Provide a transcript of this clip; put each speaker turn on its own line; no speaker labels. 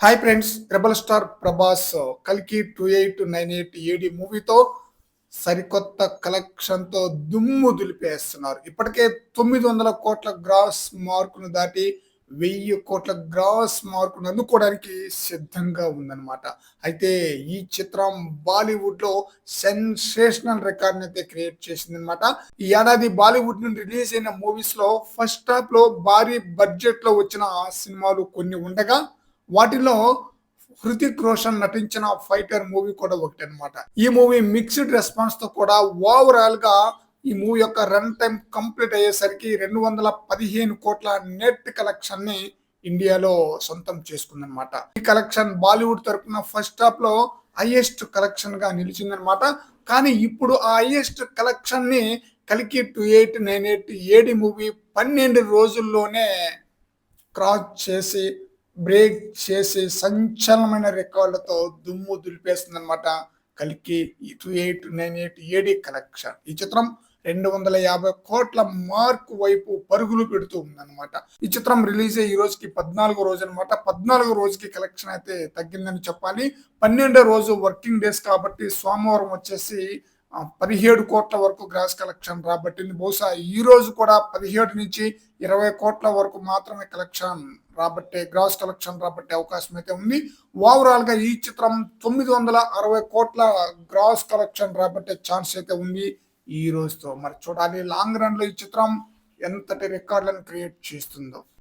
Hi friends rebel star Prabhas కల్కి two eight nine eight AD మూవీతో సరికొత్త కలెక్షన్తో దుమ్ము దులిపేస్తున్నారు. ఇప్పటికే తొమ్మిది వందల కోట్ల గ్రాస్ మార్కును దాటి వెయ్యి కోట్ల గ్రాస్ మార్కును అందుకోవడానికి సిద్ధంగా ఉందన్నమాట. అయితే ఈ చిత్రం బాలీవుడ్లో సెన్సేషనల్ రికార్డ్ని అయితే క్రియేట్ చేసింది అనమాట ఈ ఏడాది బాలీవుడ్ నుండి రిలీజ్ అయిన మూవీస్లో ఫస్ట్ హాఫ్లో భారీ బడ్జెట్లో వచ్చిన సినిమాలు కొన్ని ఉండగా వాటిలో హృతిక్ రోషన్ నటించిన ఫైటర్ మూవీ కూడా ఒకటి అనమాట ఈ మూవీ మిక్స్డ్ రెస్పాన్స్తో కూడా ఓవరాల్గా ఈ మూవీ యొక్క రన్ టైం కంప్లీట్ అయ్యేసరికి రెండు వందల పదిహేను కోట్ల నెట్ కలెక్షన్ని ఇండియాలో సొంతం చేసుకుందనమాట ఈ కలెక్షన్ బాలీవుడ్ తరపున ఫస్ట్ హాఫ్లో హైయెస్ట్ కలెక్షన్గా నిలిచిందనమాట కానీ ఇప్పుడు ఆ హైయెస్ట్ కలెక్షన్ని కలికి two eight nine eight AD movie పన్నెండు రోజుల్లోనే క్రాస్ చేసి బ్రేక్ చేసే సంచలనమైన రికార్డులతో దుమ్ము దులిపేస్తుంది అనమాట కలికి two eight nine eight AD collection. ఈ చిత్రం రెండు వందల యాభై కోట్ల మార్క్ వైపు పరుగులు పెడుతూ ఉందన్నమాట. ఈ చిత్రం రిలీజ్ అయ్యి ఈ రోజుకి పద్నాలుగు రోజు అనమాట పద్నాలుగు రోజుకి కలెక్షన్ అయితే తగ్గిందని చెప్పాలి. పన్నెండో రోజు వర్కింగ్ డేస్ కాబట్టి సోమవారం వచ్చేసి పదిహేడు కోట్ల వరకు గ్రాస్ కలెక్షన్ రాబట్టింది. బహుశా ఈ రోజు కూడా పదిహేడు నుంచి ఇరవై కోట్ల వరకు మాత్రమే కలెక్షన్ రాబట్టే గ్రాస్ కలెక్షన్ రాబట్టే అవకాశం అయితే ఉంది. ఓవరాల్గా ఈ చిత్రం తొమ్మిది వందల అరవై కోట్ల గ్రాస్ కలెక్షన్ రాబట్టే ఛాన్స్ అయితే ఉంది ఈ రోజుతో. మరి చూడాలి లాంగ్ రన్లో ఈ చిత్రం ఎంతటి రికార్డులను క్రియేట్ చేస్తుందో.